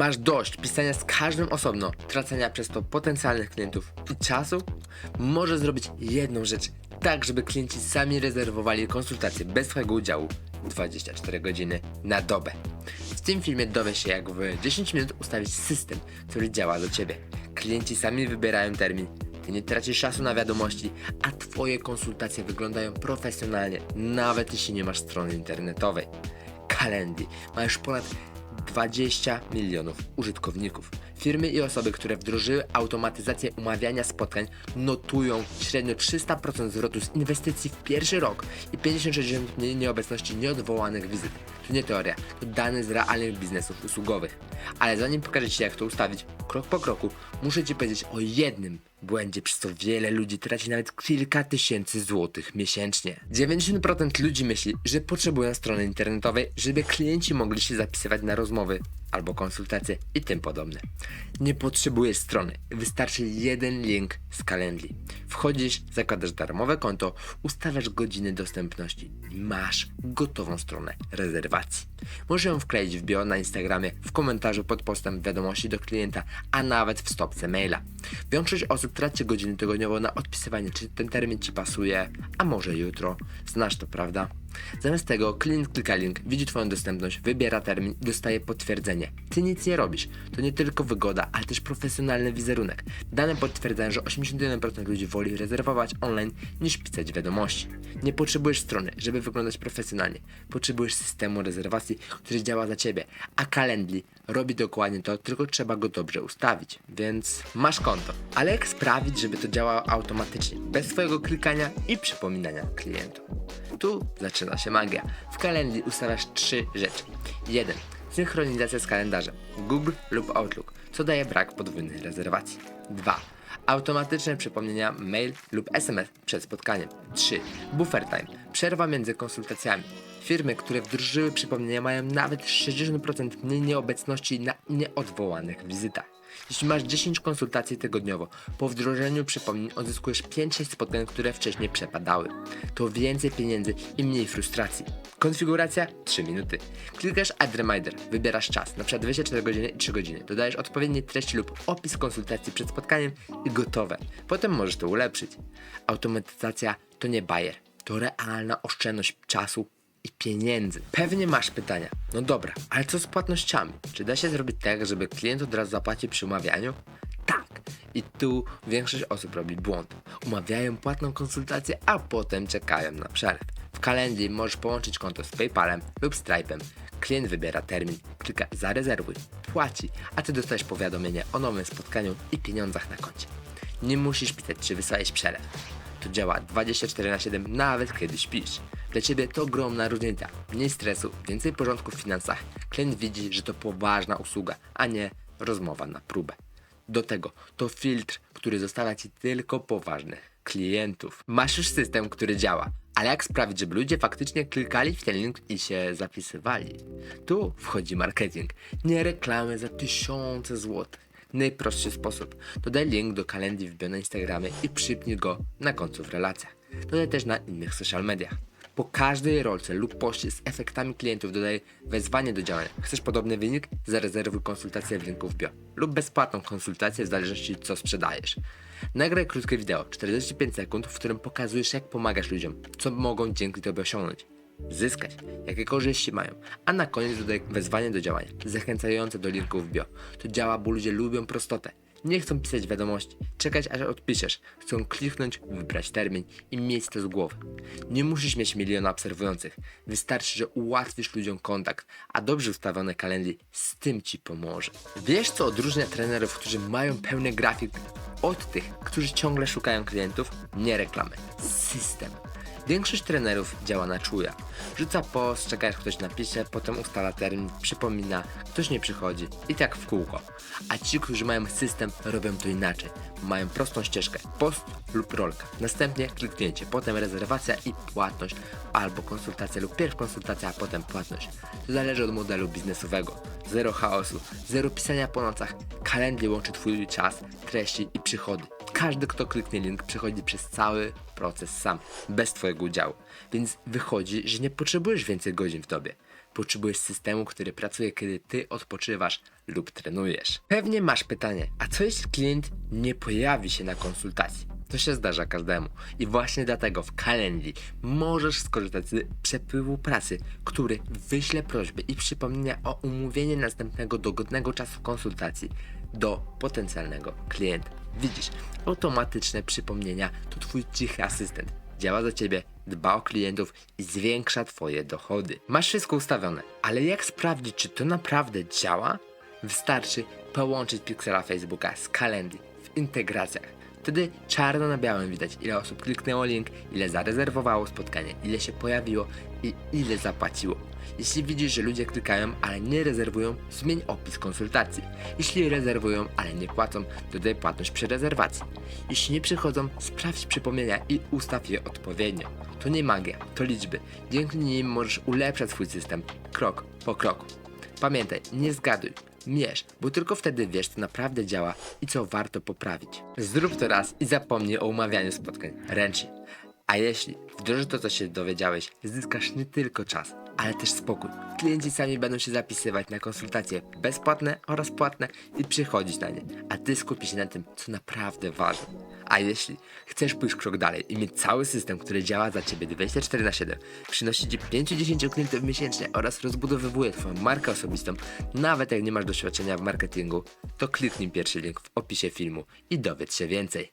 Masz dość pisania z każdym osobno, tracenia przez to potencjalnych klientów i czasu? Możesz zrobić jedną rzecz, tak żeby klienci sami rezerwowali konsultacje bez Twojego udziału 24 godziny na dobę. W tym filmie dowiesz się, jak w 10 minut ustawić system, który działa do Ciebie. Klienci sami wybierają termin, Ty nie tracisz czasu na wiadomości, a Twoje konsultacje wyglądają profesjonalnie, nawet jeśli nie masz strony internetowej. Calendly ma już ponad 20 milionów użytkowników. Firmy i osoby, które wdrożyły automatyzację umawiania spotkań, notują średnio 300% zwrotu z inwestycji w pierwszy rok i 56% mniej nieobecności nieodwołanych wizyt. To nie teoria, to dane z realnych biznesów usługowych. Ale zanim pokażę Ci jak to ustawić, krok po kroku, muszę Ci powiedzieć o jednym błędzie, przez co wiele ludzi traci nawet kilka tysięcy złotych miesięcznie. 90% ludzi myśli, że potrzebują strony internetowej, żeby klienci mogli się zapisywać na rozmowy albo konsultacje i tym podobne. Nie potrzebujesz strony, wystarczy jeden link z Calendly. Wchodzisz, zakładasz darmowe konto, ustawiasz godziny dostępności i masz gotową stronę rezerwacji. Możesz ją wkleić w bio na Instagramie, w komentarzu pod postem wiadomości do klienta, a nawet w stopce maila. Większość osób traci godziny tygodniowo na odpisywanie, czy ten termin Ci pasuje, a może jutro. Znasz to, prawda? Zamiast tego klient klika link, widzi Twoją dostępność, wybiera termin dostaje potwierdzenie. Ty nic nie robisz. To nie tylko wygoda, ale też profesjonalny wizerunek. Dane potwierdzają, że 81% ludzi woli rezerwować online niż pisać wiadomości. Nie potrzebujesz strony, żeby wyglądać profesjonalnie. Potrzebujesz systemu rezerwacji, który działa za Ciebie, a Calendly robi dokładnie to, tylko trzeba go dobrze ustawić. Więc masz konto. Ale jak sprawić, żeby to działało automatycznie, bez Twojego klikania i przypominania klientom? Tu zaczyna się magia. W Calendly ustawiasz trzy rzeczy. 1. Synchronizacja z kalendarzem Google lub Outlook, co daje brak podwójnej rezerwacji. 2. Automatyczne przypomnienia mail lub SMS przed spotkaniem. 3. Buffer time, przerwa między konsultacjami. Firmy, które wdrożyły przypomnienia mają nawet 60% mniej nieobecności na nieodwołanych wizytach. Jeśli masz 10 konsultacji tygodniowo, po wdrożeniu przypomnień odzyskujesz 5-6 spotkań, które wcześniej przepadały. To więcej pieniędzy i mniej frustracji. Konfiguracja 3 minuty. Klikasz Add Reminder, wybierasz czas, np. 24 godziny i 3 godziny. Dodajesz odpowiednie treści lub opis konsultacji przed spotkaniem i gotowe. Potem możesz to ulepszyć. Automatyzacja to nie bajer, to realna oszczędność czasu i pieniędzy. Pewnie masz pytania. No dobra, ale co z płatnościami? Czy da się zrobić tak, żeby klient od razu zapłacił przy umawianiu? Tak. I tu większość osób robi błąd. Umawiają płatną konsultację, a potem czekają na przelew. W kalendarzu możesz połączyć konto z PayPalem lub Stripe'em. Klient wybiera termin, klika zarezerwuj, płaci, a ty dostajesz powiadomienie o nowym spotkaniu i pieniądzach na koncie. Nie musisz pisać, czy wysłałeś przelew. To działa 24 na 7, nawet kiedy śpisz. Dla Ciebie to ogromna różnica. Mniej stresu, więcej porządku w finansach. Klient widzi, że to poważna usługa, a nie rozmowa na próbę. Do tego to filtr, który zostawia Ci tylko poważnych klientów. Masz już system, który działa, ale jak sprawić, żeby ludzie faktycznie klikali w ten link i się zapisywali? Tu wchodzi marketing, nie reklamy za tysiące złotych. Najprostszy sposób. Dodaj link do kalendarza w na Instagramie i przypnij go na końcu w relacjach. Dodaj też na innych social mediach. Po każdej rolce lub poście z efektami klientów dodaj wezwanie do działania. Chcesz podobny wynik? Zarezerwuj konsultację w linku w bio lub bezpłatną konsultację w zależności co sprzedajesz. Nagraj krótkie wideo, 45 sekund, w którym pokazujesz jak pomagasz ludziom, co mogą dzięki tobie osiągnąć zyskać, jakie korzyści mają, a na koniec dodaj wezwanie do działania, zachęcające do linków w bio. To działa, bo ludzie lubią prostotę. Nie chcą pisać wiadomości, czekać aż odpiszesz. Chcą kliknąć, wybrać termin i mieć to z głowy. Nie musisz mieć miliona obserwujących. Wystarczy, że ułatwisz ludziom kontakt, a dobrze ustawione kalendarz z tym ci pomoże. Wiesz co odróżnia trenerów, którzy mają pełny grafik od tych, którzy ciągle szukają klientów? Nie reklamy. System. Większość trenerów działa na czuja. Rzuca post, czeka aż ktoś napisze, potem ustala termin, przypomina, ktoś nie przychodzi i tak w kółko. A ci, którzy mają system, robią to inaczej. Mają prostą ścieżkę, post lub rolka. Następnie kliknięcie, potem rezerwacja i płatność, albo konsultacja lub pierw konsultacja, a potem płatność. To zależy od modelu biznesowego. Zero chaosu, zero pisania po nocach. Kalendarz łączy Twój czas, treści i przychody. Każdy, kto kliknie link, przechodzi przez cały proces sam, bez Twojego udziału. Więc wychodzi, że nie potrzebujesz więcej godzin w dobie. Potrzebujesz systemu, który pracuje, kiedy ty odpoczywasz lub trenujesz. Pewnie masz pytanie, a co jeśli klient nie pojawi się na konsultacji? To się zdarza każdemu. I właśnie dlatego w Calendly możesz skorzystać z przepływu pracy, który wyśle prośby i przypomnienia o umówienie następnego dogodnego czasu konsultacji do potencjalnego klienta. Widzisz, automatyczne przypomnienia to twój cichy asystent. Działa za ciebie, dba o klientów i zwiększa twoje dochody. Masz wszystko ustawione, ale jak sprawdzić, czy to naprawdę działa? Wystarczy połączyć Pixela Facebooka z Calendly w integracjach. Wtedy czarno na białym widać, ile osób kliknęło link, ile zarezerwowało spotkanie, ile się pojawiło i ile zapłaciło. Jeśli widzisz, że ludzie klikają, ale nie rezerwują, zmień opis konsultacji. Jeśli rezerwują, ale nie płacą, dodaj płatność przy rezerwacji. Jeśli nie przychodzą, sprawdź przypomnienia i ustaw je odpowiednio. To nie magia, to liczby. Dzięki nim możesz ulepszać swój system krok po kroku. Pamiętaj, nie zgaduj, mierz, bo tylko wtedy wiesz, co naprawdę działa i co warto poprawić. Zrób to raz i zapomnij o umawianiu spotkań ręcznie. A jeśli wdrożysz to, co się dowiedziałeś, zyskasz nie tylko czas, ale też spokój. Klienci sami będą się zapisywać na konsultacje bezpłatne oraz płatne i przychodzić na nie, a ty skupisz się na tym, co naprawdę ważne. A jeśli chcesz pójść krok dalej i mieć cały system, który działa za ciebie 24 na 7, przynosi ci 5-10 klientów miesięcznie oraz rozbudowywuje twoją markę osobistą, nawet jak nie masz doświadczenia w marketingu, to kliknij pierwszy link w opisie filmu i dowiedz się więcej.